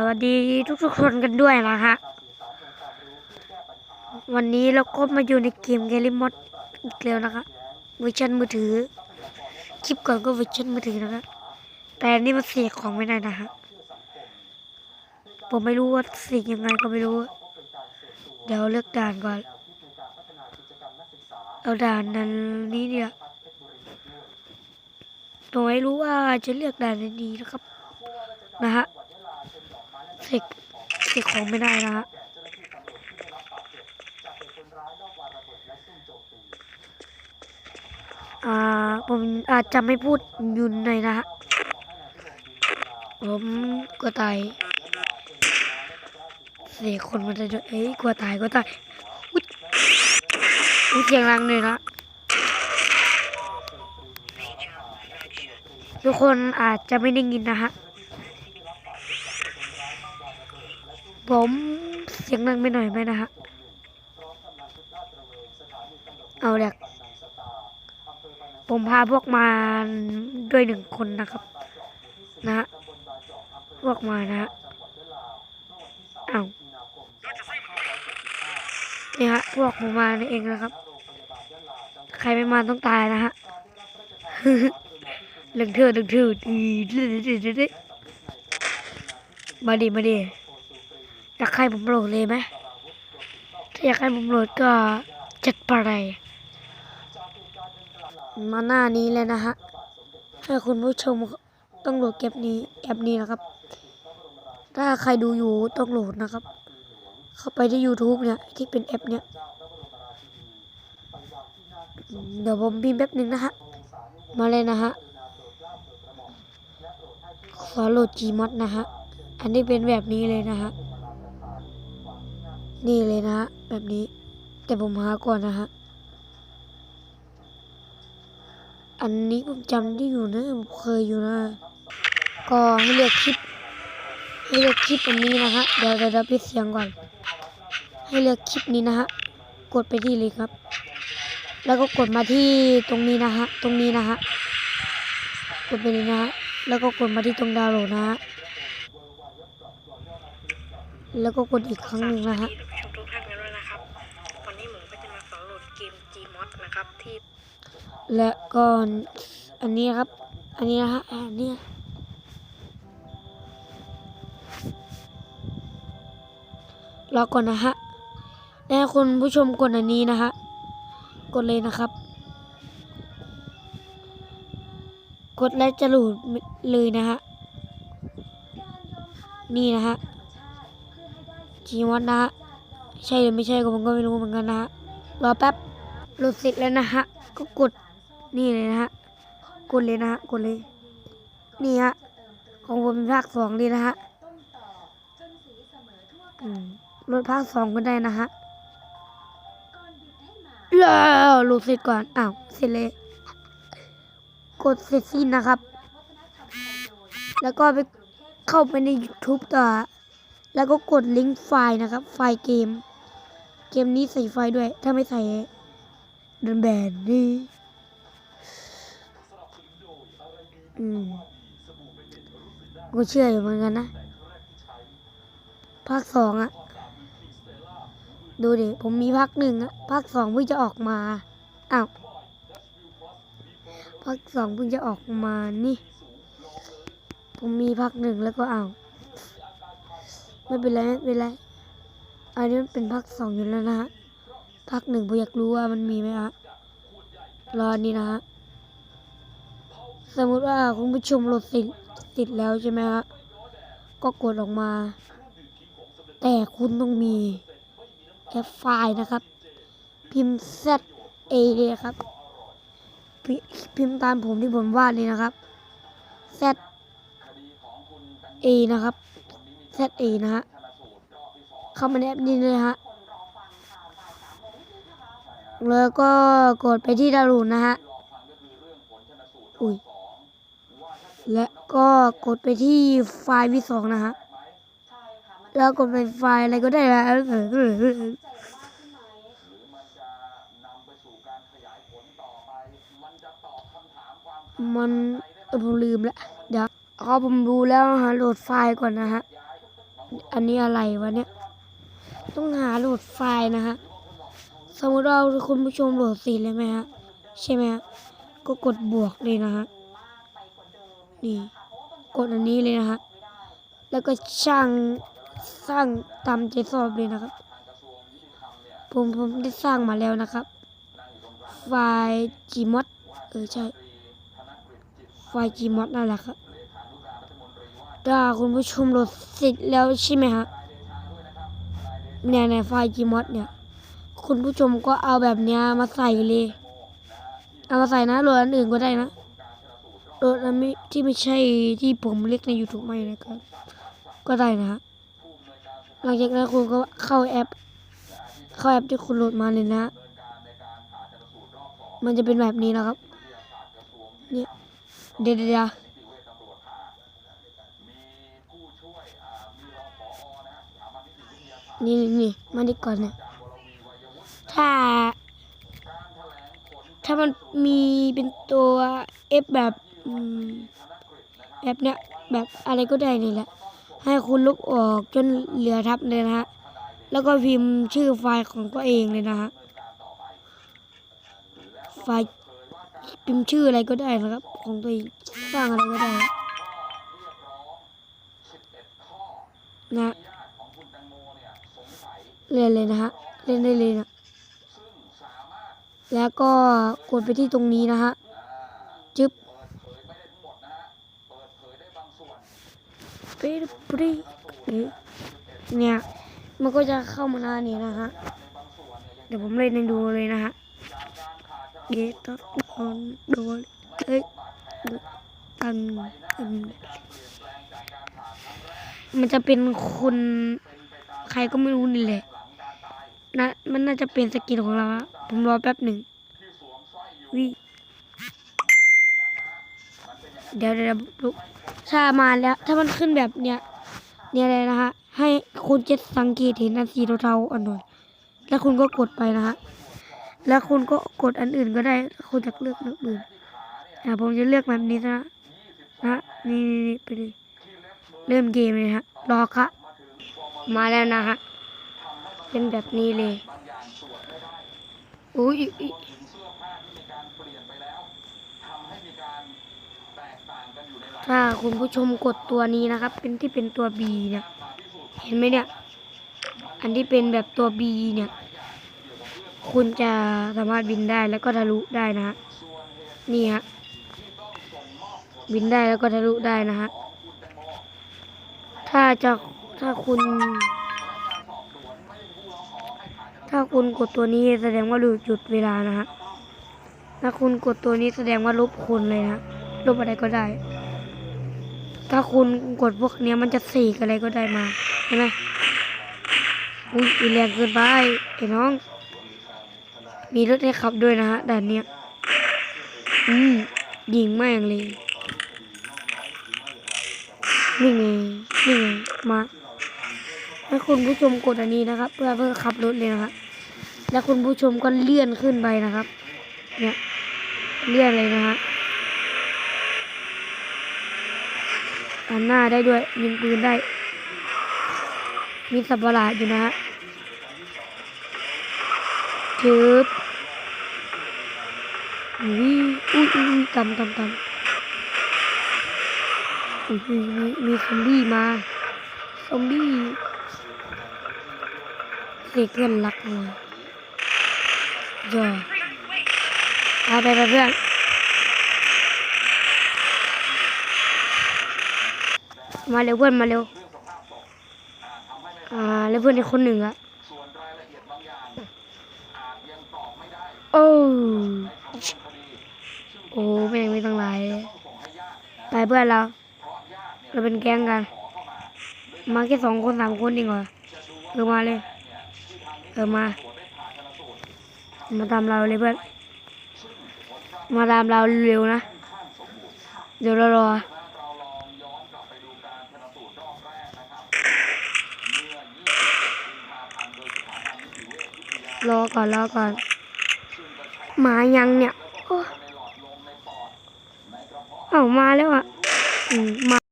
สวัสดีทุกๆคนกันด้วยนะฮะ วันนี้เราก็มาอยู่ในเกมเกลิมอดอีกแล้วนะคะเวอร์ชันมือถือ คลิปก่อนก็เวอร์ชันมือถือนะคะแต่นี่มันเสียของไม่ได้นะฮะ ผมไม่รู้ว่าเสียยังไงก็ไม่รู้ เดี๋ยวเลือกด่านก่อน เอาด่านนั้นนี้เนี่ยผมไม่รู้ว่าจะเลือกด่านนดีนะครับ นะฮะ เสกเสกของไม่ได้นะฮะอ่าผมอาจจะไม่พูดยุนหน่อยนะฮะผมกลัวตายเสกคนมันจะเอ้ยกลัวตายกลัวตายอุ๊ยอุ๊ยเสียงรังเลยนะทุกคนอาจจะไม่ได้ยินนะฮะ ผมเสียงดังไปหน่อยไหมนะฮะ เอาเด็กผมพาพวกมาด้วยหนึ่งคนนะครับ นะฮะ พวกมานะฮะเอาเนี่ยฮะ พวกผมมานี่เองนะครับ ใครไม่มาต้องตายนะฮะหนึ่งเถื่อหนึ่งเถื่ออือดื้อดื้อดื้อดื้อมาดิมาดิ อยากให้ผมโหลดเลยไหมถ้าอยากให้ผมโหลดก็จัดไปเลยมาหน้านี้เลยนะฮะให้คุณผู้ชมต้องโหลดแอปนี้แอปนี้นะครับ ถ้าใครดูอยู่ต้องโหลดนะครับ เข้าไปที่ YouTube เนี่ยที่เป็นแอปเนี่ยเดี๋ยวผมพิมพ์แป๊บหนึ่งนะฮะ มาเลยนะฮะ ขอโหลด Gmod นะฮะ อันนี้เป็นแบบนี้เลยนะฮะ นี่เลยนะฮะแบบนี้ แต่ผมหาก่อนนะฮะ อันนี้ผมจำได้อยู่นะผมเคยอยู่นะ ก็ให้เลือกคลิป ให้เลือกคลิปอันนี้นะฮะ เดี๋ยวเดี๋ยวปิดเสียงก่อน ให้เลือกคลิปนี้นะฮะ กดไปที่เลยครับ แล้วก็กดมาที่ตรงนี้นะฮะ ตรงนี้นะฮะ กดไปเลยนะฮะ แล้วก็กดมาที่ตรงดาวโหลดนะฮะ แล้วก็กดอีกครั้งหนึ่งนะฮะทุกท่านกันด้วยนะครับ วันนี้ผมก็จะมาสอนโหลดเกม Gmod นะครับที่ และก็อันนี้ครับ อันนี้นะฮะอันนี้รอก่อนนะฮะและให้คุณผู้ชมกดอันนี้นะฮะ กดเลยนะครับ กดแล้วจะโหลดเลยนะฮะ นี่นะฮะ จีมอดนะฮะใช่หรือไม่ใช่ก็ผมก็ไม่รู้เหมือนกันนะฮะรอแป๊บโหลดเสร็จแล้วนะฮะ ก็กดนี่เลยนะฮะ กดเลยนะฮะ กดเลย นี่ฮะ ของผมเป็นภาคสองดีนะฮะลดภาคสองก็ได้นะฮะแล้วหลดเสร็จก่อน อ้าว เสร็จเลย กดเสร็จสิ้นนะครับ แล้วก็ไปเข้าไปใน YouTube ต่อ แล้วก็กดลิงก์ไฟล์นะครับ ไฟล์เกม เกมนี้ใส่ไฟล์ด้วย ถ้าไม่ใส่โดนแบนนี่อืมกูเชื่ออยู่เหมือนกันนะ ภาคสองอะดูดิ ผมมีภาคหนึ่งอะภาคสองเพิ่งจะออกมาอ้าวภาคสองเพิ่งจะออกมานี่ ผมมีภาคหนึ่งแล้วก็อ้าว ไม่เป็นไรไม่เป็นไรอันนี้มันเป็นภาคสองอยู่แล้วนะฮะภาคหนึ่งผมอยากรู้ว่ามันมีไหมฮะรอนี้นะฮะสมมติว่าคุณผู้ชมโหลดติดติดแล้วใช่ไหมฮะก็กดออกมา แต่คุณต้องมีแอปไฟล์นะครับ พิมพ์ Z A เลยนะครับพิพิมพ์ตามผมที่ผมวาดเลยนะครับ Z A นะครับ Z A นะฮะ เข้ามาในแอปนี้เลยฮะ แล้วก็กดไปที่ดาวน์โหลดนะฮะ อุ้ย และก็กดไปที่ไฟล์วิสองนะฮะ แล้วกดไปไฟล์อะไรก็ได้นะมันผมลืมละเดี๋ยวเอาผมดูแล้วฮะโหลดไฟล์ก่อนนะฮะ อันนี้อะไรวะเนี่ย ต้องหาโหลดไฟล์นะฮะ สมมติเราคุณผู้ชมโหลดสีเลยไหมฮะ ใช่ไหมฮะ ก็กดบวกเลยนะฮะ นี่ กดอันนี้เลยนะฮะ แล้วก็ช่างสร้างตามใจชอบเลยนะครับ ผมผมได้สร้างมาแล้วนะครับ ไฟล์ Gmod เออใช่ ไฟล์ Gmod นั่นแหละครับ ถ้าคุณผู้ชมโหลดเสร็จแล้วใช่ไหมฮะเนี่ยในไฟล์ Gmod เนี่ย คุณผู้ชมก็เอาแบบเนี้ยมาใส่เลย เอามาใส่นะโหลดอันอื่นก็ได้นะโหลดอันไม่ที่ไม่ใช่ที่ผมเรียกใน YouTube ไม่นะครับ ก็ได้นะฮะหลังจากนั้นคุณก็เข้าแอป เข้าแอปที่คุณโหลดมาเลยนะ มันจะเป็นแบบนี้นะครับ เนี่ย เดี๋ยวเดี๋ยวเดี๋ยว นี่นี่มาดีก่อนเนี่ยถ้า ถ้ามันมีเป็นตัว F แบบอืมแบบเนี้ยแบบอะไรก็ได้นี่แหละ ให้คุณลบออกจนเหลือทับเลยนะฮะ แล้วก็พิมพ์ชื่อไฟล์ของตัวเองเลยนะฮะ ไฟล์พิมพ์ชื่ออะไรก็ได้นะครับ ของตัวเองสร้างอะไรก็ได้นะ เล่นเลยนะฮะ เล่นได้เลยนะ แล้วก็กดไปที่ตรงนี้นะฮะ จึ๊บเปรปรีเนี่ย มันก็จะเข้ามาหน้านี้นะฮะ เดี๋ยวผมเล่นให้ดูเลยนะฮะเกตับนอนโดนเอ้ยตันตันมันจะเป็นคนใครก็ไม่รู้นี่แหละ นะมันน่าจะเป็นสกินของเราอะผมรอแป๊บหนึ่งวิเดี๋ยวเดี๋ยวลุกถ้ามาแล้ว ถ้ามันขึ้นแบบเนี้ยเนี่ยเลยนะฮะ ให้คุณจะสังเกตเห็นอันสีเทาๆอ่อนๆแล้วคุณก็กดไปนะฮะ แล้วคุณก็กดอันอื่นก็ได้ถ้าคุณอยากเลือกอื่นอ่าผมจะเลือกแบบนี้นะนะนี่นี่นี่ไปเลยเริ่มเกมเลยฮะ รอค่ะมาแล้วนะฮะ เป็นแบบนี้เลยอุ้ยอุ๊ยถ้าคุณผู้ชมกดตัวนี้นะครับ เป็นที่เป็นตัว B เนี่ย เห็นไหมเนี่ย อันที่เป็นแบบตัว B เนี่ย คุณจะสามารถบินได้แล้วก็ทะลุได้นะฮะ นี่ฮะ บินได้แล้วก็ทะลุได้นะฮะ ถ้าจะถ้าคุณ ถ้าคุณกดตัวนี้แสดงว่าหยุดเวลานะฮะ ถ้าคุณกดตัวนี้แสดงว่าลบคนเลยนะ ลบอะไรก็ได้ ถ้าคุณกดพวกเนี้ยมันจะเสกอะไรก็ได้มาใช่ไหมอุ้ยแรงเกินไปไอ้น้อง มีรถให้ขับด้วยนะฮะด่านเนี้ย อืม ยิงแม่งเลยนี่ไงนี่ไงมา คุณผู้ชมกดอันนี้นะครับ เพื่อเพื่อขับรถเลยนะครับ แล้วคุณผู้ชมก็เลื่อนขึ้นไปนะครับ เนี่ยเลื่อนเลยนะฮะหันหน้าได้ด้วยยิงปืนได้ มีสับประหลาดอยู่นะฮะจึบอุ้ยอุ้ยอุ้ยตำตำตำอุ้ยมีมีซอมบี้มาซอมบี้ เด็กเพื่อนรักมาย่อไปไปไปเพื่อนมาเร็วเพื่อนมาเร็วอ่าแล้วเพื่อนอีกคนหนึ่งอะโอ้โอ้แม่งไม่ต้องไลายไปเพื่อนเรา เราเป็นแก๊งกัน มาแค่สองคนสามคนเองเหรอเออมาเลย ออมา มาตามเราเลยเพื่อน มาตามเราเร็วนะ เดี๋ยวเรารอรอก่อนรอก่อนหมายังเนี่ยโอ้เอ้ามาแล้วอะอืมมา